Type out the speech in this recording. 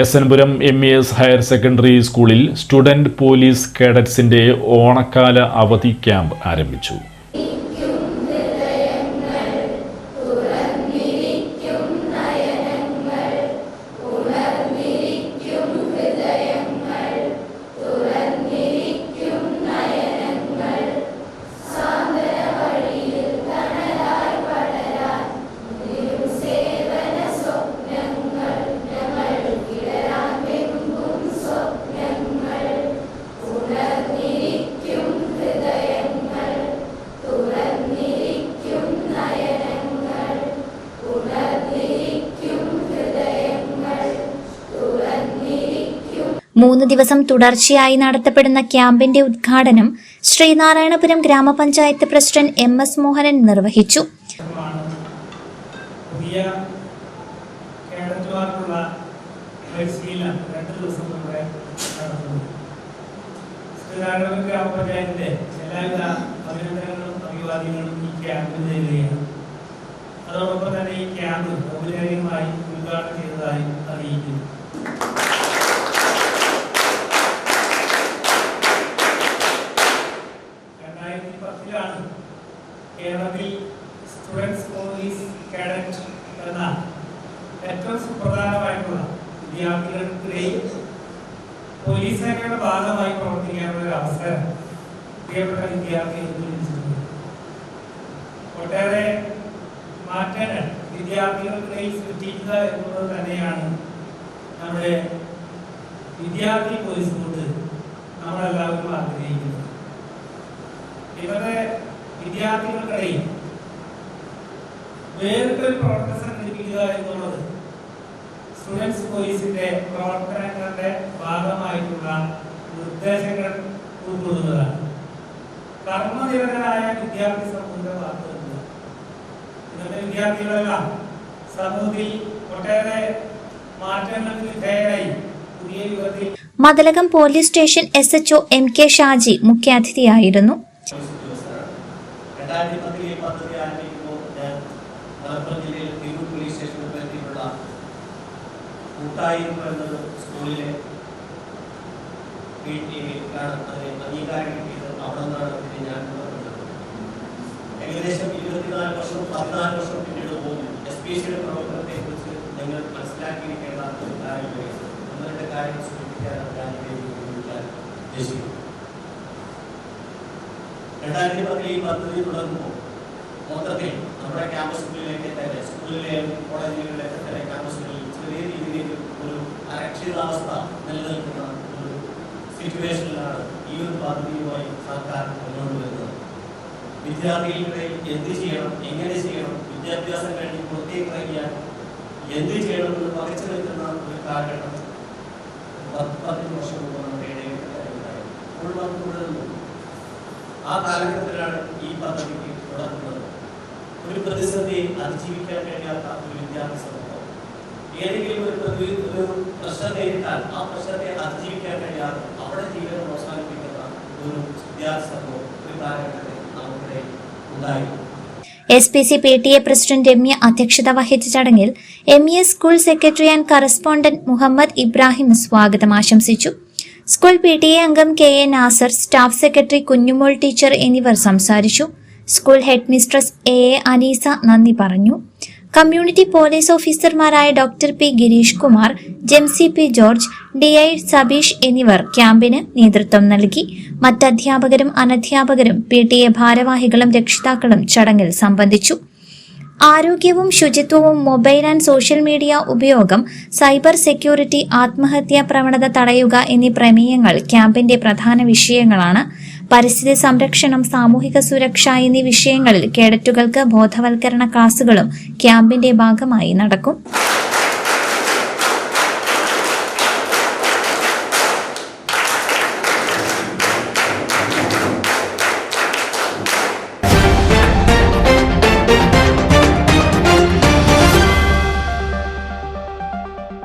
S എൻപുരം M E S higher secondary സ്കൂളിൽ student police കേഡറ്റ്സിന്റെ ഓണക്കാല അവധി ക്യാമ്പ് ആരംഭിച്ചു. മൂന്ന് ദിവസം തുടർച്ചയായി നടത്തപ്പെടുന്ന ക്യാമ്പിന്റെ ഉദ്ഘാടനം ശ്രീനാരായണപുരം ഗ്രാമപഞ്ചായത്ത് പ്രസിഡന്റ് എം എസ് മോഹനൻ നിർവഹിച്ചു. അഭിനന്ദനങ്ങളും ഈ അതോടൊപ്പം തന്നെ ഈ ക്യാമ്പ് ഔപചാരികമായി ഉദ്ഘാടനം ചെയ്തതായി അറിയിക്കുന്നു. സ്റ്റുഡൻസ് പോലീസ് കാഡറ്റ് എന്ന ഏറ്റവും സുപ്രധാനമായിട്ടുള്ള വിദ്യാർത്ഥികൾക്കിടയിൽ പോലീസ് സേനയുടെ ഭാഗമായി പ്രവർത്തിക്കാനുള്ള ഒരു അവസരം പ്രിയപ്പെട്ട വിദ്യാർത്ഥികൾക്ക് ലഭിച്ചിട്ടുണ്ട് ഒട്ടേറെ മാറ്റങ്ങൾ വിദ്യാർത്ഥികൾക്കിടയിൽ സൃഷ്ടിക്കുക എന്നുള്ളത് തന്നെയാണ് നമ്മുടെ വിദ്യാർത്ഥി പോലീസ് കൊണ്ട് നമ്മളെല്ലാവരും ആഗ്രഹിക്കുന്നത്. ഇവരുടെ വിദ്യാർത്ഥികൾക്കിടയിൽ വേറിട്ടൊരു പ്രവർത്തനം സംഘടിപ്പിക്കുക എന്നുള്ളത് സ്റ്റുഡൻസ് പോലീസിന്റെ പ്രവർത്തനങ്ങളുടെ ഭാഗമായിട്ടുള്ള നിർദ്ദേശങ്ങൾ ഉൾക്കൊള്ളുന്നതാണ്. കർമ്മനിരതരായ വിദ്യാർത്ഥി സമൂഹത്തെ വാർത്തെടുക്കുക ഇന്നത്തെ വിദ്യാർത്ഥികളെല്ലാം സമൂഹത്തിൽ ഒട്ടേറെ മാറ്റങ്ങൾക്ക് വിധേയരായി. പുതിയ യുഗത്തിൽ Mathilakam police station S HO M K Shaji മുഖ്യാതിഥിയായിരുന്നു. രണ്ടായിരത്തി കൂട്ടായ്മ എന്നത് സ്കൂളിലെ അംഗീകാരം കിട്ടിയത് അവിടെ നിന്നാണ് പിന്നെ ഞാൻ ഏകദേശം ഇരുപത്തിനാല് വർഷം പതിനാല് വർഷം പിന്നീട് പോകുന്നു എസ് പി സിയുടെ പ്രവർത്തനത്തെ കുറിച്ച് ഞങ്ങൾ മനസ്സിലാക്കിയിരിക്കേണ്ട ഒരു ഒന്ന് കാര്യം സൂചിപ്പിക്കാനാണ് ഞാൻ ഉദ്ദേശിക്കുന്നത്. പദ്ധതി തുടങ്ങുമ്പോൾ മൊത്തത്തിൽ നമ്മുടെ ക്യാമ്പസുകളിലേക്ക് തന്നെ സ്കൂളിലെയും കോളേജുകളിലേക്ക് തന്നെ ക്യാമ്പസുകളിൽ ചെറിയ രീതിയിൽ ഒരു അരക്ഷിതാവസ്ഥ നിലനിൽക്കുന്ന ഒരു സിറ്റുവേഷനിലാണ് ഈ ഒരു പദ്ധതിയുമായി സർക്കാർ മുന്നോട്ട് വരുന്നത്. വിദ്യാർത്ഥികളുടെ എന്ത് ചെയ്യണം എങ്ങനെ ചെയ്യണം വിദ്യാഭ്യാസം കഴിഞ്ഞ് പുറത്തേക്ക് ഇറങ്ങിയാൽ എന്ത് ചെയ്യണമെന്ന് പകച്ചു നിൽക്കുന്ന ഒരു കാലഘട്ടം പത്ത് പതിനഞ്ച് വർഷം മുമ്പ് നമ്മുടെ ഇടയിൽ ഉണ്ടായിരുന്നു ആ കാലഘട്ടത്തിലാണ് ഈ പദ്ധതിക്ക് തുടങ്ങുന്നത്. ഒരു പ്രതിസന്ധിയെ അതിജീവിക്കാൻ കഴിയാത്ത ഒരു സമൂഹം ഏതെങ്കിലും ഒരു ഒരു പ്രശ്നം നേരിട്ടാൽ ആ പ്രശ്നത്തെ അതിജീവിക്കാൻ കഴിയാതെ അവിടെ ജീവിതം അവസാനിപ്പിക്കുന്ന ഒരു സമൂഹം ഒരു കാലഘട്ടത്തിൽ നമ്മുടെ ഉണ്ടായിരുന്നു S P C P T A president Ramya അധ്യക്ഷത വഹിച്ച ചടങ്ങിൽ M E S school secretary and correspondent Muhammad Ibrahim സ്വാഗതം ആശംസിച്ചു. സ്കൂൾ പി ടി എ അംഗം K A Nasar staff secretary Kunjumol teacher എന്നിവർ സംസാരിച്ചു. School head mistress A A Aneesa നന്ദി പറഞ്ഞു. കമ്മ്യൂണിറ്റി പോലീസ് ഓഫീസർമാരായ doctor P Girish Kumar Jemsy P George D I Sabeesh എന്നിവർ ക്യാമ്പിന് നേതൃത്വം നൽകി. മറ്റധ്യാപകരും അനധ്യാപകരും പി ടി എ ഭാരവാഹികളും രക്ഷിതാക്കളും ചടങ്ങിൽ സംബന്ധിച്ചു. ആരോഗ്യവും ശുചിത്വവും മൊബൈൽ ആൻഡ് സോഷ്യൽ മീഡിയ ഉപയോഗം സൈബർ സെക്യൂരിറ്റി ആത്മഹത്യാ പ്രവണത തടയുക എന്നീ പ്രമേയങ്ങൾ ക്യാമ്പിന്റെ പ്രധാന വിഷയങ്ങളാണ്. പരിസ്ഥിതി സംരക്ഷണം സാമൂഹിക സുരക്ഷ എന്നീ വിഷയങ്ങളിൽ കേഡറ്റുകൾക്ക് ബോധവൽക്കരണ ക്ലാസുകളും ക്യാമ്പിന്റെ ഭാഗമായി നടക്കും.